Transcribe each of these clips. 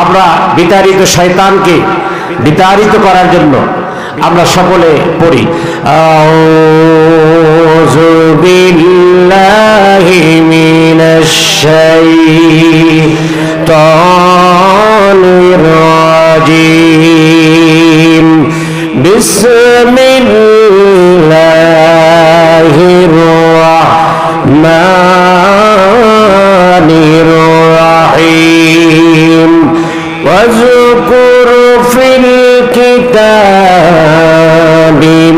আমরা বিতাড়িত শয়তানকে বিতাড়িত করার জন্য আমরা সকলে পড়ি। আউযু বিল্লাহি واذكر في الكتاب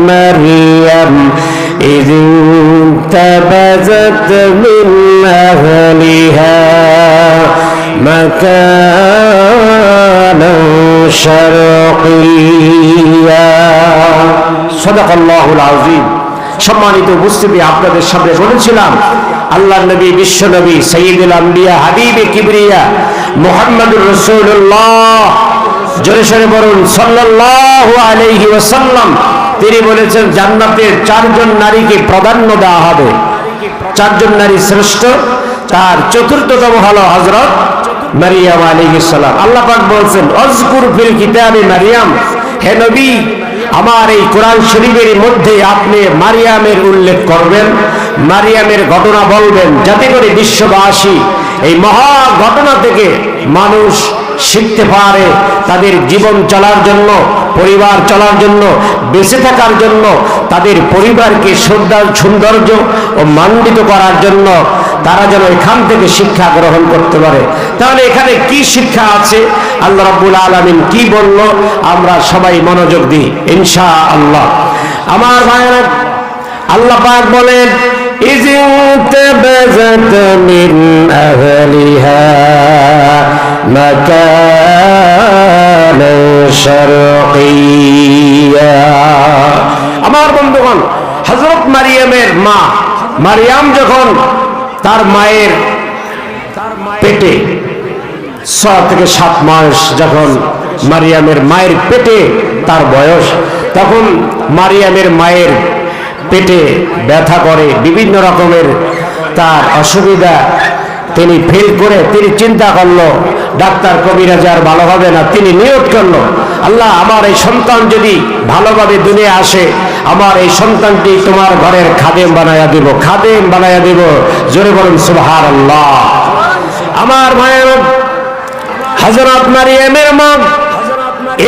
مريم إذ انتبذت من أهلها مكانا شرقيا صدق الله العظيم সম্মানিত উপস্থিতি আপনাদের সামনে বলেছিলাম আল্লাহ নবী, বিশ্ব নবী সঈদুল আম্বিয়া, হাবিবে কিবরিয়া, মোহাম্মদুর রসুল্লাহ জোরে সরে বলুন, সাল্লাল্লাহু আলাইহি ওয়াসাল্লাম, তিনি বলেছেন, জান্নাতের চারজন নারীকে প্রাধান্য দেওয়া হবে। চারজন নারী শ্রেষ্ঠ, তার চতুর্থতম হলো হজরত মারিয়াম সালাম। আল্লাহ পাক বলছেন অজকুর ফিল কিতাবে মারিয়াম, হে নবী আমার এই কোরআন শরীফের মধ্যে আপনি মারিয়ামের উল্লেখ করবেন, মারিয়ামের ঘটনা বলবেন, যাতে করে বিশ্ববাসী এই মহা ঘটনা থেকে মানুষ শিখতে পারে তাদের জীবন চলার জন্য, পরিবার চলার জন্য, বেঁচে থাকার জন্য, তাদের পরিবারকে সৌন্দর্য ও মান্ডিত করার জন্য তারা যেন এখান থেকে শিক্ষা গ্রহণ করতে পারে। তাহলে এখানে কি শিক্ষা আছে? আল্লাহ রাব্বুল আলামিন কি বলল? আমরা সবাই মনোযোগ দিই ইনশা আল্লাহ আমার ভাইয়েরা, আল্লাহ পাক বলেন ইজিউতে বেজাত মিন আহলিহা مكانا شرقيا আমার বন্ধুগণ হযরত মারিয়ামের মা মারিয়াম যখন তার মায়ের পেটে ছ থেকে সাত মাস যখন মারিয়ামের মায়ের পেটে তার বয়স তখন মারিয়ামের মায়ের পেটে ব্যথা করে বিভিন্ন রকমের তার অসুবিধা তিনি ফিল করে তিনি চিন্তা করলো ডাক্তার কবিরাজ আর ভালো হবে না, তিনি নিয়োগ করল। আল্লাহ, আমার এই সন্তান যদি ভালোভাবে দুনিয়া আসে, আমার এই সন্তানটি তোমার ঘরের খাদেম বানায়া দিব, খাদেম বানায়া দিব। জোরে বলুন সুবহান আল্লাহ আমার মায়ের হজরত মারিয়ামের মা,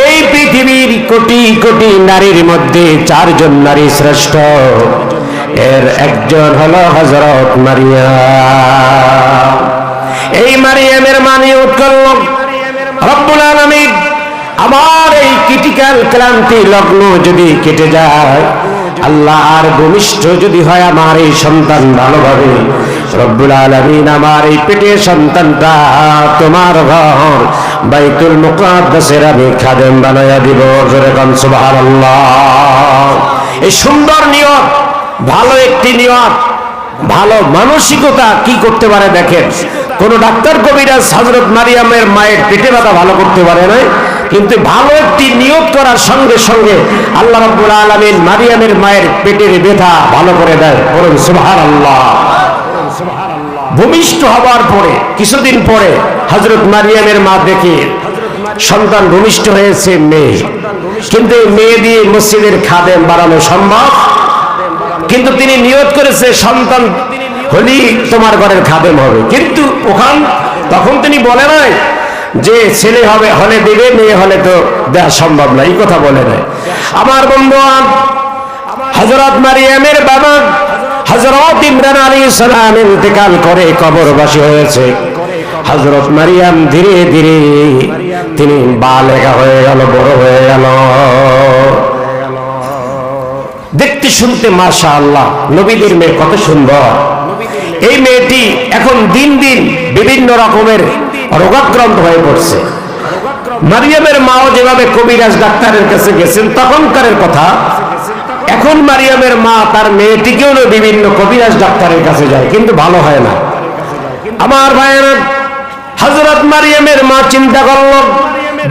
এই পৃথিবীর কোটি কোটি নারীর মধ্যে চারজন নারী শ্রেষ্ঠ। এর একজন হলো হজরত মারিয়াম। এই মারিয়ামের মানে উৎকল্ল রব্বুল আলামিন, আমার এই ক্রিটিক্যাল ক্লান্তি লগ্ন যদি কেটে যায়, আল্লাহ আর ঘনিষ্ঠ যদি হয় আমার এই সন্তান ভালোভাবে। রব্বুল আলামিন, আমার এই পেটের সন্তানটা তোমার ঘর, বাইতুল মুকাদ্দাসের আমি খাদেম বানায়া দিব। জোরে কান, সুবহানাল্লাহ। এই সুন্দর নিয়ত, ভালো একটি নিয়ত, ভালো মানসিকতা কি করতে পারে দেখেন? কোন ডাক্তার কবিরাজ হজরত মারিয়ামের মায়ের পেটে ব্যথা ভালো করতে পারে না কিন্তু ভালো একটি নিয়ত করার সঙ্গে সঙ্গে আল্লাহ রাব্বুল আলামিন মারিয়ামের মায়ের পেটের ব্যথা ভালো করে দেয়। বলুন, সুবহানাল্লাহ। ভূমিষ্ঠ হবার পরে, কিছুদিন পরে হজরত মারিয়ামের মা দেখে সন্তান ভূমিষ্ঠ হয়েছে, মেয়ে। কিন্তু মেয়ে দিয়ে মসজিদের খাদেম বাড়ানো সম্ভব? কিন্তু তিনি নিয়ত করেছে সন্তান হলি তোমার ঘরের খাদেম হবে। কিন্তু ওখান তখন তিনি বলে নাই যে ছেলে হবে, হলে দেবে, মেয়ে হলে তো দেওয়া সম্ভব না। এই কথা বলে নাই। আমার বন্ধু হজরত মারিয়ামের বাবা হজরত ইমরান আলী সালাম ইন্তেকাল করে কবরবাসী হয়েছে। হজরত মারিয়াম ধীরে ধীরে তিনি বালেগা হয়ে গেল, বড় হয়ে গেল। দেখতে শুনতে মাশা আল্লাহ নবীদের মেয়ে কত সুন্দর। এই মেয়েটি এখন দিন দিন বিভিন্ন রকমের রোগাক্রান্ত হয়ে পড়ছে। মারিয়ামের মাও যেভাবে কবিরাজ ডাক্তারের কাছে গেছেন, তখনকারের কথা। এখন মারিয়ামের মা তার মেয়েটিকেও বিভিন্ন কবিরাজ ডাক্তারের কাছে যায়, কিন্তু ভালো হয় না। আমার ভাইয়েরা হজরত মারিয়ামের মা চিন্তা করল,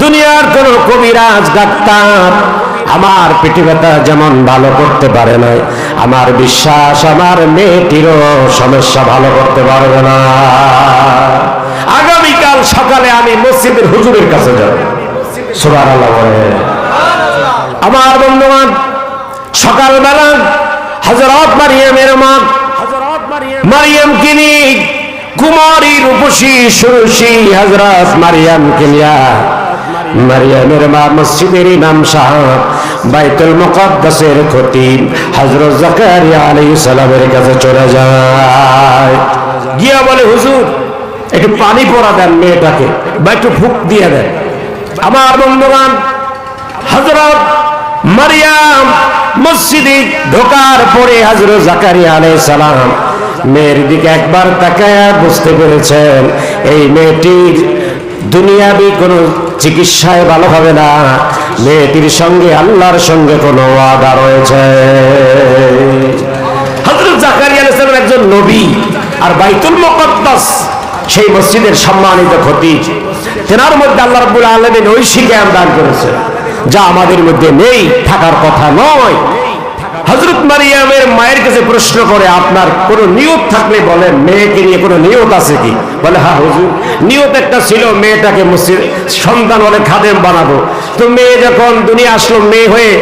দুনিয়ার কোন কবিরাজ ডাক্তার আমার পেটে ব্যথা যেমন ভালো করতে পারে না, আমার বিশ্বাস আমার মেয়েটিরও সমস্যা ভালো করতে পারবে না। আগামীকাল সকালে আমি মসজিদের হুজুরের কাছে যাব। বলে আমার বন্ধুবান সকালবেলা হজরত মারিয়ামের মা মারিয়াম কিনি কুমারী রূপসী সুরসী হজরত মারিয়াম কিনিয়া মারিয়ামের মা মসজিদের ইমাম সাহেব বাইতুল মুকদ্দাসের খতিব হযরত জাকারিয়া আলাইহিস সালামের কাছে চলে যায়। গিয়া বলে, হুজুর, একটু পানি পড়া দেন মেয়েটাকে, বা একটু ফুক দিয়ে দেন। আমার বন্ধুগণ, হযরত মারিয়াম মসজিদে ঢোকার পরে হযরত জাকারিয়া আলাইহিস সালাম মেয়ের দিকে একবার তাকায়া বুঝতে পেরেছেন, এই মেয়েটির দুনিয়াবি কোনো চিকিৎসায় ভালো হবে না। মেয়েটির সঙ্গে, আল্লাহর সঙ্গে কোনো ওয়াদা রয়েছে। হযরত জাকারিয়া সালাম একজন নবী আর বাইতুল মুকদ্দাস, সেই মসজিদের সম্মানিত ক্ষতি তেনার মধ্যে আল্লাহ রাব্বুল আলামিন ঐশী জ্ঞান দান করেছে যা আমাদের মধ্যে নেই, থাকার কথা নয়। হজরত মারিয়ামের মায়ের কাছে প্রশ্ন করে, আপনার কোনো নিয়ত থাকলে বলে মেয়েকে নিয়ে কোনো নিয়ত আছে কি? বলে হ্যাঁ হুজুর, নিয়ত একটা ছিল মেয়েটাকে মসজিদ, সন্তান হলে খাদেম বানাবো। তো মেয়ে যখন দুনিয়া আসলো মেয়ে হয়ে,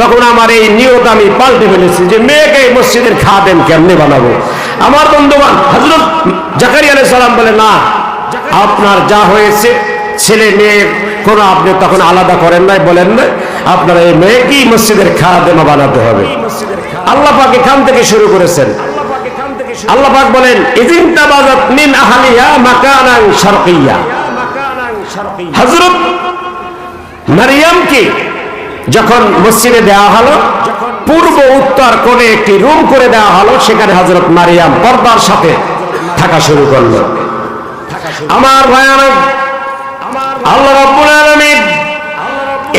তখন আমার এই নিয়ত আমি পাল্টে ফেলেছি যে মেয়েকে এই মসজিদের খাদেম কেমনে বানাবো? আমার বন্ধুবান হজরত জাকারি আলাই সালাম বলে, না, আপনার যা হয়েছে ছেলে মেয়ে, কোনো আপনি তখন আলাদা করেন নাই, বলেন না আপনার এই মেয়েকেই মসজিদের খাদেমা বানাতে হবে। আল্লাহ পাক এখান থেকে শুরু করেছেন। আল্লাহ পাক বলেন মিন মাকানান শারকিয়া। হযরত যখন মসজিদে দেওয়া হলো, পূর্ব উত্তর কোণে একটি রুম করে দেওয়া হলো, সেখানে হযরত মারিয়াম পর্দার সাথে থাকা শুরু করল। আমার ভয়ানক আল্লাহ রাব্বুল আলামিন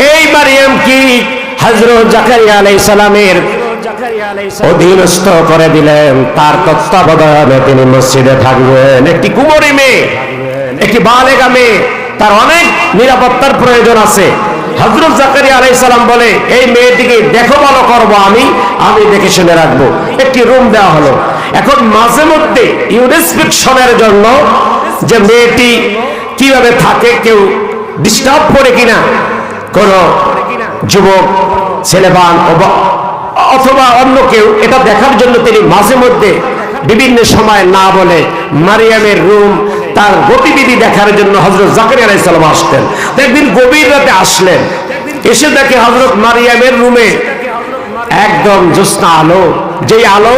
এই মারিয়াম কি হযরত জাকারিয়া আলাইহিস সালামের অধীনস্থ করে দিলেন। তার তত্ত্বাবধানে তিনি মসজিদে থাকবেন। একটি কুমারী মেয়ে, একটি বালেগা মেয়ে, তার অনেক নিরাপত্তার প্রয়োজন আছে। হজরত জাকারিয়া আলাইহিস সালাম বলে, এই মেয়েটিকে দেখো ভালো করব আমি আমি দেখে শুনে রাখব। একটি রুম দেওয়া হলো। এখন মাঝে মধ্যে ইউরেসপেকশনের জন্য যে মেয়েটি কীভাবে থাকে, কেউ ডিস্টার্ব করে কিনা, কোন যুবক, ছেলেবান অথবা অন্য কেউ, এটা দেখার জন্য তিনি মাঝে মধ্যে বিভিন্ন সময় না বলে মারিয়ামের রুম, তার গতিবিধি দেখার জন্য হজরত জাকির আলাইসালাম আসতেন। একদিন গভীর রাতে আসলেন, এসে দেখে হজরত মারিয়ামের রুমে একদম জ্যোৎস্না আলো, যেই আলো